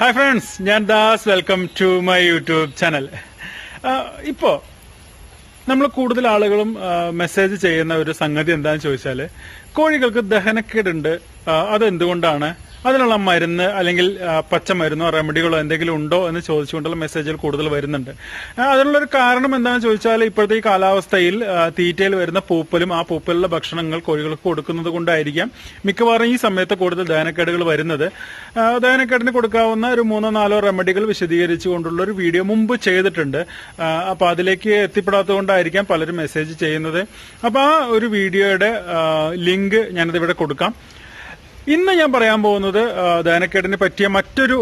Hi friends ഞാൻ Das. Welcome to my YouTube channel ഇപ്പോ നമ്മൾ കൂടുതൽ ആളുകളും മെസ്സേജ് ചെയ്യുന്ന ഒരു സംഗതി എന്താണെന്ന് ചോദിച്ചാൽ കോഴികൾക്ക് ദഹനക്കേടുണ്ട്. അത് അതെന്തുകൊണ്ടാണ്? അതിനുള്ള മരുന്ന് അല്ലെങ്കിൽ പച്ചമരുന്നോ റെമഡികളോ എന്തെങ്കിലും ഉണ്ടോ എന്ന് ചോദിച്ചുകൊണ്ടുള്ള മെസ്സേജുകൾ കൂടുതൽ വരുന്നുണ്ട്. അതിനുള്ള ഒരു കാരണം എന്താണെന്ന് ചോദിച്ചാൽ ഇപ്പോഴത്തെ ഈ കാലാവസ്ഥയിൽ തീറ്റയിൽ വരുന്ന പൂപ്പലും ആ പൂപ്പലുള്ള ഭക്ഷണങ്ങൾ കോഴികൾക്ക് കൊടുക്കുന്നത് കൊണ്ടായിരിക്കാം മിക്കവാറും ഈ സമയത്ത് കൂടുതൽ ദഹനക്കേടുകൾ വരുന്നത്. ദഹനക്കേടിന് കൊടുക്കാവുന്ന ഒരു മൂന്നോ നാലോ റെമഡികൾ വിശദീകരിച്ചുകൊണ്ടുള്ള ഒരു വീഡിയോ മുമ്പ് ചെയ്തിട്ടുണ്ട്. അപ്പൊ അതിലേക്ക് എത്തിപ്പെടാത്തതുകൊണ്ടായിരിക്കാം പലരും മെസ്സേജ് ചെയ്യുന്നത്. അപ്പൊ ആ ഒരു വീഡിയോയുടെ ലിങ്ക് ഞാനത് ഇവിടെ കൊടുക്കാം. ഇന്ന് ഞാൻ പറയാൻ പോകുന്നത് ദഹനക്കേടിന് പറ്റിയ മറ്റൊരു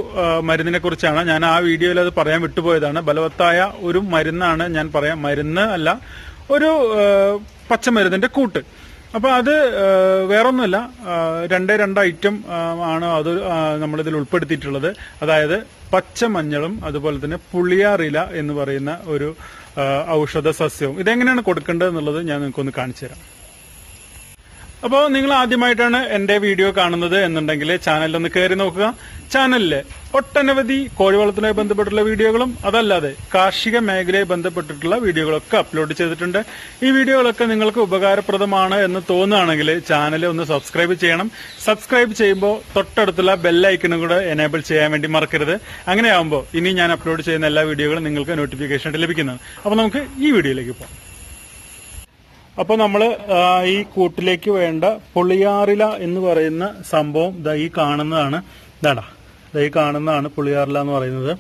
മരുന്നിനെ കുറിച്ചാണ്. ഞാൻ ആ വീഡിയോയിൽ അത് പറയാൻ വിട്ടുപോയതാണ്. ബലവത്തായ ഒരു മരുന്നാണ് ഞാൻ പറയാം മരുന്ന് അല്ല ഒരു പച്ചമരുന്നിന്റെ കൂട്ട്. അപ്പൊ അത് വേറൊന്നുമല്ല രണ്ടേ രണ്ട് ഐറ്റം ആണ് അത് നമ്മളിതിൽ ഉൾപ്പെടുത്തിയിട്ടുള്ളത്. അതായത് പച്ചമഞ്ഞളും അതുപോലെ തന്നെ പുളിയാറില എന്ന് പറയുന്ന ഒരു ഔഷധ സസ്യവും ഇതെങ്ങനെയാണ് കൊടുക്കേണ്ടത് എന്നുള്ളത് ഞാൻ നിങ്ങൾക്കൊന്ന് കാണിച്ചു തരാം അപ്പോൾ നിങ്ങൾ ആദ്യമായിട്ടാണ് എന്റെ വീഡിയോ കാണുന്നത് എന്നുണ്ടെങ്കിൽ ചാനലിൽ ഒന്ന് കയറി നോക്കുക. ചാനലിൽ ഒട്ടനവധി കോഴി വളർത്തലുമായി ബന്ധപ്പെട്ടുള്ള വീഡിയോകളും അതല്ലാതെ കാർഷിക മേഖലയെ ബന്ധപ്പെട്ടിട്ടുള്ള വീഡിയോകളൊക്കെ അപ്ലോഡ് ചെയ്തിട്ടുണ്ട്. ഈ വീഡിയോകളൊക്കെ നിങ്ങൾക്ക് ഉപകാരപ്രദമാണ് എന്ന് തോന്നുകയാണെങ്കിൽ ചാനൽ ഒന്ന് സബ്സ്ക്രൈബ് ചെയ്യണം. സബ്സ്ക്രൈബ് ചെയ്യുമ്പോൾ തൊട്ടടുത്തുള്ള ബെല്ലൈക്കണും കൂടെ എനേബിൾ ചെയ്യാൻ വേണ്ടി മറക്കരുത്. അങ്ങനെയാകുമ്പോൾ ഇനി ഞാൻ അപ്ലോഡ് ചെയ്യുന്ന എല്ലാ വീഡിയോകളും നിങ്ങൾക്ക് നോട്ടിഫിക്കേഷൻ ആയിട്ട് ലഭിക്കുന്നതാണ് അപ്പോൾ നമുക്ക് ഈ വീഡിയോയിലേക്ക് പോകാം. അപ്പൊ നമ്മൾ ഈ കൂട്ടിലേക്ക് വേണ്ട പുളിയാറില എന്ന് പറയുന്ന സംഭവം ദാ ഈ കാണുന്നതാണ്. ഇതാടാ ദാ ഈ കാണുന്നതാണ് പുളിയാറില എന്ന് പറയുന്നത്.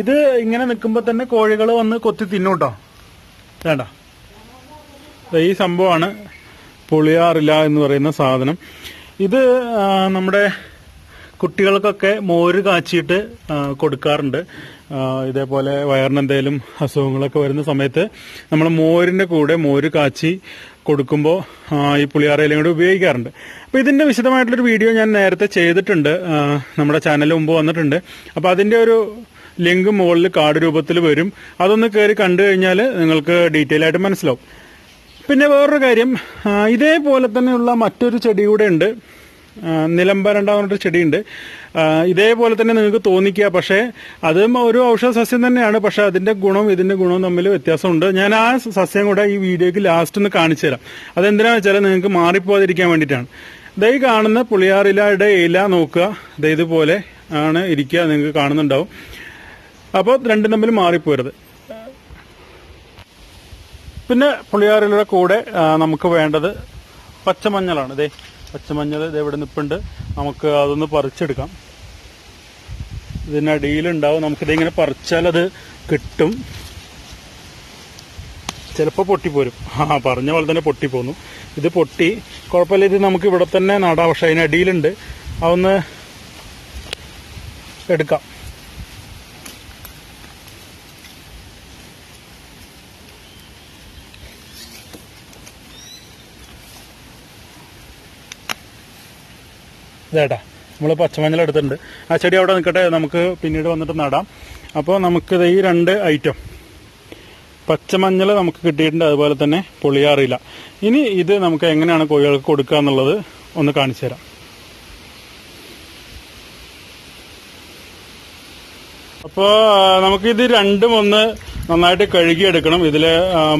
ഇത് ഇങ്ങനെ നിൽക്കുമ്പോ തന്നെ കോഴികൾ വന്ന് കൊത്തി തിന്നൂട്ടോ വേണ്ട ഈ സംഭവമാണ് പുളിയാറില എന്ന് പറയുന്ന സാധനം. ഇത് നമ്മുടെ കുട്ടികൾക്കൊക്കെ മോര് കാച്ചിയിട്ട് കൊടുക്കാറുണ്ട്. ഇതേപോലെ വയറിന് എന്തെങ്കിലും അസുഖങ്ങളൊക്കെ വരുന്ന സമയത്ത് നമ്മൾ മോരിന്റെ കൂടെ മോര് കാച്ചി കൊടുക്കുമ്പോൾ ഈ പുളിയാറയിലും കൂടെ ഉപയോഗിക്കാറുണ്ട്. അപ്പൊ ഇതിന്റെ വിശദമായിട്ടുള്ളൊരു വീഡിയോ ഞാൻ നേരത്തെ ചെയ്തിട്ടുണ്ട്. നമ്മുടെ ചാനലിൽ മുമ്പ് വന്നിട്ടുണ്ട്. അപ്പൊ അതിന്റെ ഒരു ലിങ്ക് മുകളിൽ കാർഡ് രൂപത്തിൽ വരും. അതൊന്ന് കയറി കണ്ടു കഴിഞ്ഞാൽ നിങ്ങൾക്ക് ഡീറ്റെയിൽ ആയിട്ട് മനസ്സിലാവും. പിന്നെ വേറൊരു കാര്യം ഇതേപോലെ തന്നെയുള്ള മറ്റൊരു ചെടി കൂടെ ഉണ്ട്. നിലംബരണ്ട പറഞ്ഞിട്ട് ചെടിയുണ്ട്. ഇതേപോലെ തന്നെ നിങ്ങൾക്ക് തോന്നിക്കുക. പക്ഷേ അതും ഒരു ഔഷധ സസ്യം തന്നെയാണ്. പക്ഷെ അതിന്റെ ഗുണവും ഇതിന്റെ ഗുണവും തമ്മിൽ വ്യത്യാസമുണ്ട്. ഞാൻ ആ സസ്യം കൂടെ ഈ വീഡിയോക്ക് ലാസ്റ്റ് ഒന്ന് കാണിച്ചു തരാം. അതെന്തിനാണെന്ന് വെച്ചാൽ നിങ്ങൾക്ക് മാറിപ്പോകാതിരിക്കാൻ വേണ്ടിയിട്ടാണ്. ദൈ കാണുന്ന പുളിയാറിലയുടെ ഇല നോക്കുക. ദേ ഇതുപോലെ ആണ് ഇരിക്കുക. നിങ്ങൾക്ക് കാണുന്നുണ്ടാവും. അപ്പോൾ രണ്ടും തമ്മിൽ മാറിപ്പോരുത്. പിന്നെ പുളിയാറിലയുടെ കൂടെ നമുക്ക് വേണ്ടത് പച്ചമഞ്ഞളാണ്. ഇതേ പച്ചമഞ്ഞൾ ഇത് ഇവിടെ നിൽപ്പുണ്ട് നമുക്ക് അതൊന്ന് പറിച്ചെടുക്കാം. ഇതിനടിയിലുണ്ടാവും നമുക്കിതിങ്ങനെ പറിച്ചാൽ അത് കിട്ടും. ചിലപ്പോൾ പൊട്ടിപ്പോരും. ആ പറഞ്ഞ പോലെ തന്നെ പൊട്ടിപ്പോന്നു. ഇത് പൊട്ടി. കുഴപ്പമില്ല ഇത് നമുക്ക് ഇവിടെ തന്നെ നടാം. പക്ഷെ അതിനടിയിലുണ്ട് അതൊന്ന് എടുക്കാം. ഇതേട്ടാ. നമ്മൾ പച്ചമഞ്ഞൾ എടുത്തിട്ടുണ്ട്. ആ ചെടി അവിടെ നിൽക്കട്ടെ നമുക്ക് പിന്നീട് വന്നിട്ട് നടാം. അപ്പോൾ നമുക്കിത് ഈ രണ്ട് ഐറ്റം പച്ചമഞ്ഞൾ നമുക്ക് കിട്ടിയിട്ടുണ്ട് അതുപോലെ തന്നെ പൊളിയാറില്ല ഇനി ഇത് നമുക്ക് എങ്ങനെയാണ് കോഴികൾക്ക് കൊടുക്കുക എന്നുള്ളത് ഒന്ന് കാണിച്ചു തരാം. അപ്പോൾ നമുക്കിത് രണ്ടും ഒന്ന് നന്നായിട്ട് കഴുകിയെടുക്കണം. ഇതിലെ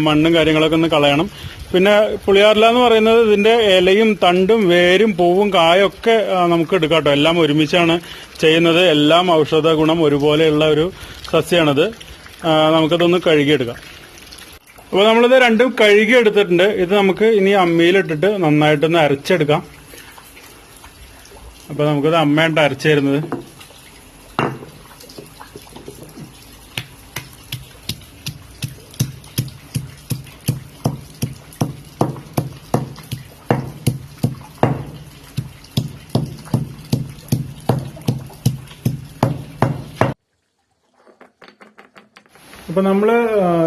മണ്ണും കാര്യങ്ങളൊക്കെ ഒന്ന് കളയണം. പിന്നെ പുളിയാറില എന്ന് പറയുന്നത് ഇതിന്റെ ഇലയും തണ്ടും വേരും പൂവും കായൊക്കെ നമുക്ക് എടുക്കാട്ടോ കേട്ടോ. എല്ലാം ഒരുമിച്ചാണ് ചെയ്യുന്നത്. എല്ലാം ഔഷധ ഗുണം ഒരുപോലെയുള്ള ഒരു സസ്യമാണിത് നമുക്കതൊന്ന് കഴുകിയെടുക്കാം. അപ്പോൾ നമ്മളിത് രണ്ടും കഴുകി എടുത്തിട്ടുണ്ട് ഇത് നമുക്ക് ഇനി അമ്മിയിലിട്ടിട്ട് നന്നായിട്ടൊന്ന് അരച്ചെടുക്കാം. അപ്പോൾ നമുക്കത് അമ്മയായിട്ട് അരച്ചു തരുന്നത്. അപ്പൊ നമ്മൾ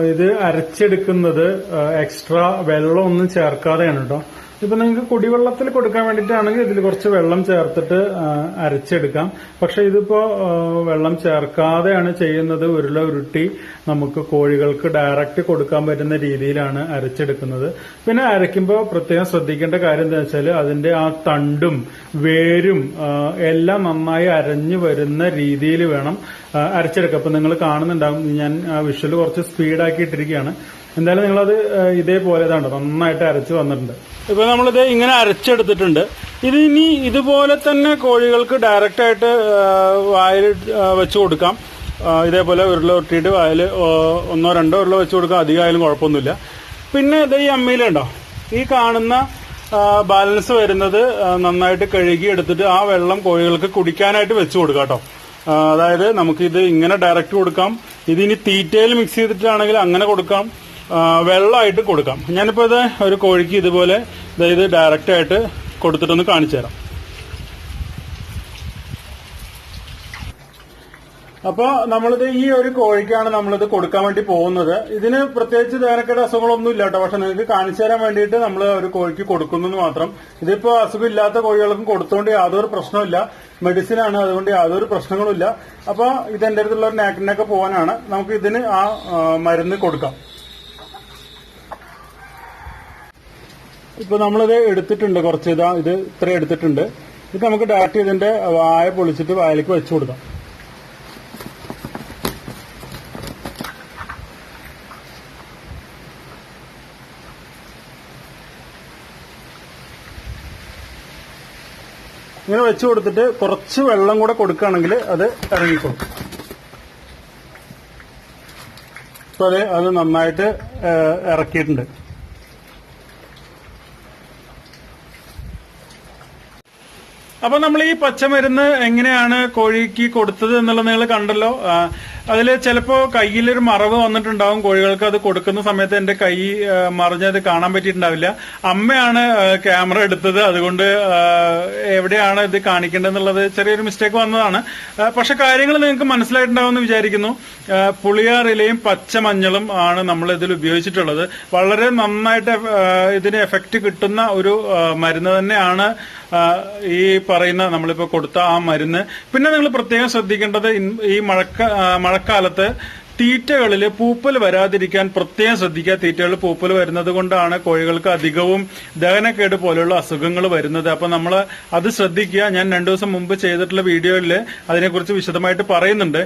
ഇത് അരച്ചെടുക്കുന്നത് എക്സ്ട്രാ വെള്ളം ഒന്നും ചേർക്കാതെയാണ് കേട്ടോ ഇപ്പൊ നിങ്ങൾക്ക് കുടിവെള്ളത്തിൽ കൊടുക്കാൻ വേണ്ടിയിട്ടാണെങ്കിൽ ഇതിൽ കുറച്ച് വെള്ളം ചേർത്തിട്ട് അരച്ചെടുക്കാം. പക്ഷെ ഇതിപ്പോ വെള്ളം ചേർക്കാതെയാണ് ചെയ്യുന്നത്. ഉരുള ഉരുട്ടി നമുക്ക് കോഴികൾക്ക് ഡയറക്റ്റ് കൊടുക്കാൻ പറ്റുന്ന രീതിയിലാണ് അരച്ചെടുക്കുന്നത്. പിന്നെ അരയ്ക്കുമ്പോൾ പ്രത്യേകം ശ്രദ്ധിക്കേണ്ട കാര്യം എന്താ വെച്ചാൽ അതിന്റെ ആ തണ്ടും വേരും എല്ലാം നന്നായി അരഞ്ഞു വരുന്ന രീതിയിൽ വേണം അരച്ചെടുക്കുക അപ്പൊ നിങ്ങൾ കാണുന്നുണ്ടാവും ഞാൻ ആ വിഷ്വൽ കുറച്ച് സ്പീഡാക്കി ഇട്ടിരിക്കുകയാണ് എന്തായാലും നിങ്ങളത് ഇതേപോലെ ഇതാണ്ട് നന്നായിട്ട് അരച്ച് വന്നിട്ടുണ്ട്. ഇപ്പൊ നമ്മളിത് ഇങ്ങനെ അരച്ചെടുത്തിട്ടുണ്ട്. ഇത് ഇനി ഇതുപോലെ തന്നെ കോഴികൾക്ക് ഡയറക്റ്റ് ആയിട്ട് വായിൽ വെച്ച് കൊടുക്കാം. ഇതേപോലെ ഉരുള ഉരുട്ടിയിട്ട് വായിൽ ഒന്നോ രണ്ടോ ഉരുള വെച്ച് കൊടുക്കാം. അധികമായാലും കുഴപ്പമൊന്നുമില്ല. പിന്നെ ഇത് ഈ അമ്മയിലുണ്ടോ ഈ കാണുന്ന ബാലൻസ് വരുന്നത് നന്നായിട്ട് കഴുകി എടുത്തിട്ട് ആ വെള്ളം കോഴികൾക്ക് കുടിക്കാനായിട്ട് വെച്ച് കൊടുക്കാം കേട്ടോ. അതായത് നമുക്കിത് ഇങ്ങനെ ഡയറക്റ്റ് കൊടുക്കാം. ഇതിനി തീറ്റയിൽ മിക്സ് ചെയ്തിട്ടാണെങ്കിൽ അങ്ങനെ കൊടുക്കാം. വെള്ളമായിട്ട് കൊടുക്കാം. ഞാനിപ്പോൾ ഇത് ഒരു കോഴിക്ക് ഇതുപോലെ ഇത് ഡയറക്റ്റ് ആയിട്ട് കൊടുത്തിട്ടൊന്ന് കാണിച്ചു തരാം. അപ്പോൾ നമ്മളിത് ഈ ഒരു കോഴിക്കാണ് നമ്മളിത് കൊടുക്കാൻ വേണ്ടി പോകുന്നത്. ഇതിന് പ്രത്യേകിച്ച് വേനക്കേട് അസുഖങ്ങളൊന്നും ഇല്ല കേട്ടോ പക്ഷെ നിങ്ങൾക്ക് കാണിച്ചു തരാൻ വേണ്ടിയിട്ട് നമ്മൾ ഒരു കോഴിക്ക് കൊടുക്കുന്നു മാത്രം. ഇതിപ്പോൾ അസുഖം ഇല്ലാത്ത കോഴികൾക്കും കൊടുത്തുകൊണ്ട് യാതൊരു പ്രശ്നമില്ല മെഡിസിൻ ആണ് അതുകൊണ്ട് യാതൊരു പ്രശ്നങ്ങളുമില്ല. ഇല്ല ഇത് എന്റെ അടുത്തുള്ള ഒരു നാക്കിനൊക്കെ പോകാനാണ്. നമുക്ക് ഇതിന് ആ, മരുന്ന് കൊടുക്കാം. ഇപ്പൊ നമ്മളിത് എടുത്തിട്ടുണ്ട് കുറച്ച് ഇതാ ഇത് ഇത്ര എടുത്തിട്ടുണ്ട്. ഇത് നമുക്ക് ഡയറക്റ്റ് ഇതിന്റെ വായ പൊളിച്ചിട്ട് വായലേക്ക് വെച്ചു കൊടുക്കാം. ഇങ്ങനെ വെച്ചു കൊടുത്തിട്ട് കുറച്ച് വെള്ളം കൂടെ കൊടുക്കുകയാണെങ്കിൽ അത് ഇറങ്ങിക്കൊടുക്കും അപ്പൊ അത് അത് നന്നായിട്ട് ഇറക്കിയിട്ടുണ്ട്. അപ്പൊ നമ്മൾ ഈ പച്ചമരുന്ന് എങ്ങനെയാണ് കോഴിക്ക് കൊടുത്തത് എന്നുള്ളത് നിങ്ങൾ കണ്ടല്ലോ. അതിൽ ചിലപ്പോ കയ്യിലൊരു മറവ് വന്നിട്ടുണ്ടാവും കോഴികൾക്ക് അത് കൊടുക്കുന്ന സമയത്ത് എന്റെ കൈ മറിഞ്ഞത് കാണാൻ പറ്റിയിട്ടുണ്ടാവില്ല. അമ്മയാണ് ക്യാമറ എടുത്തത്. അതുകൊണ്ട് എവിടെയാണ് ഇത് കാണിക്കേണ്ടതെന്നുള്ളത് ചെറിയൊരു മിസ്റ്റേക്ക് വന്നതാണ്. പക്ഷെ കാര്യങ്ങൾ നിങ്ങൾക്ക് മനസ്സിലായിട്ടുണ്ടാവുമെന്ന് വിചാരിക്കുന്നു. പുളിയാറിലയും പച്ചമഞ്ഞളും ആണ് നമ്മൾ ഇതിൽ ഉപയോഗിച്ചിട്ടുള്ളത്. വളരെ നന്നായിട്ട് ഇതിന് എഫക്റ്റ് കിട്ടുന്ന ഒരു മരുന്ന് തന്നെയാണ് ഈ പറയുന്ന നമ്മളിപ്പോ കൊടുത്ത ആ മരുന്ന്. പിന്നെ നിങ്ങൾ പ്രത്യേകം ശ്രദ്ധിക്കേണ്ടത് ഈ മഴക്ക ആ, മഴക്കാലത്ത് തീറ്റകളിൽ പൂപ്പൽ വരാതിരിക്കാൻ പ്രത്യേകം ശ്രദ്ധിക്കുക. തീറ്റകളിൽ പൂപ്പൽ വരുന്നത് കൊണ്ടാണ് കോഴികൾക്ക് അധികവും ദഹനക്കേട് പോലെയുള്ള അസുഖങ്ങൾ വരുന്നത്. അപ്പം നമ്മൾ അത് ശ്രദ്ധിക്കുക. ഞാൻ രണ്ടു ദിവസം മുമ്പ് ചെയ്തിട്ടുള്ള വീഡിയോയിൽ അതിനെക്കുറിച്ച് വിശദമായിട്ട് പറയുന്നുണ്ട്.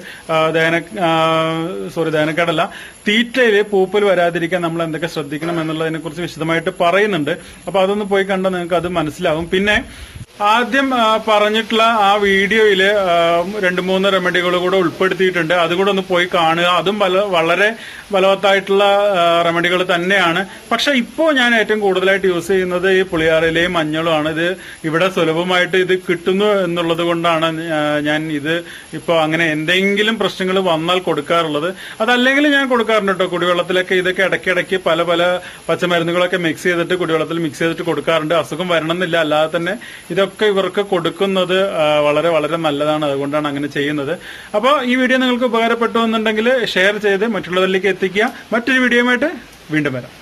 ദഹന സോറി ദഹനക്കേടല്ല. തീറ്റയിൽ പൂപ്പൽ വരാതിരിക്കാൻ നമ്മൾ എന്തൊക്കെ ശ്രദ്ധിക്കണം എന്നുള്ളതിനെക്കുറിച്ച് വിശദമായിട്ട് പറയുന്നുണ്ട്. അപ്പോൾ അതൊന്ന് പോയി കണ്ടാൽ നിങ്ങൾക്ക് അത് മനസ്സിലാവും. പിന്നെ ആദ്യം പറഞ്ഞിട്ടുള്ള ആ വീഡിയോയിൽ ആ, രണ്ട് മൂന്ന് റെമഡികൾ കൂടെ ഉൾപ്പെടുത്തിയിട്ടുണ്ട്. അതുകൂടെ ഒന്ന് പോയി കാണുക. അതും വളരെ ബലവത്തായിട്ടുള്ള റെമഡികൾ തന്നെയാണ്. പക്ഷെ ഇപ്പോൾ ഞാൻ ഏറ്റവും കൂടുതലായിട്ട് യൂസ് ചെയ്യുന്നത് ഈ പുളിയാറിലെയും മഞ്ഞളുമാണ്. ഇത് ഇവിടെ സുലഭമായിട്ട് ഇത് കിട്ടുന്നു എന്നുള്ളത് കൊണ്ടാണ് ഞാൻ ഇത് ഇപ്പോൾ അങ്ങനെ എന്തെങ്കിലും പ്രശ്നങ്ങൾ വന്നാൽ കൊടുക്കാറുള്ളത്. അതല്ലെങ്കിൽ ഞാൻ കൊടുക്കാറുണ്ട് കേട്ടോ കുടിവെള്ളത്തിലൊക്കെ ഇതൊക്കെ ഇടയ്ക്കിടയ്ക്ക് പല പല പച്ചമരുന്നുകളൊക്കെ മിക്സ് ചെയ്തിട്ട് കുടിവെള്ളത്തിൽ മിക്സ് ചെയ്തിട്ട് കൊടുക്കാറുണ്ട്. അസുഖം വരണമെന്നില്ല. അല്ലാതെ തന്നെ ഇതൊക്കെ ഇവർക്ക് കൊടുക്കുന്നത് വളരെ വളരെ നല്ലതാണ്. അതുകൊണ്ടാണ് അങ്ങനെ ചെയ്യുന്നത്. അപ്പോൾ ഈ വീഡിയോ നിങ്ങൾക്ക് ഉപകാരപ്പെട്ടു എന്നുണ്ടെങ്കിൽ ഷെയർ ചെയ്ത് മറ്റുള്ളവരിലേക്ക് എത്തിക്കുക. മറ്റൊരു വീഡിയോയുമായിട്ട് വീണ്ടും വരാം.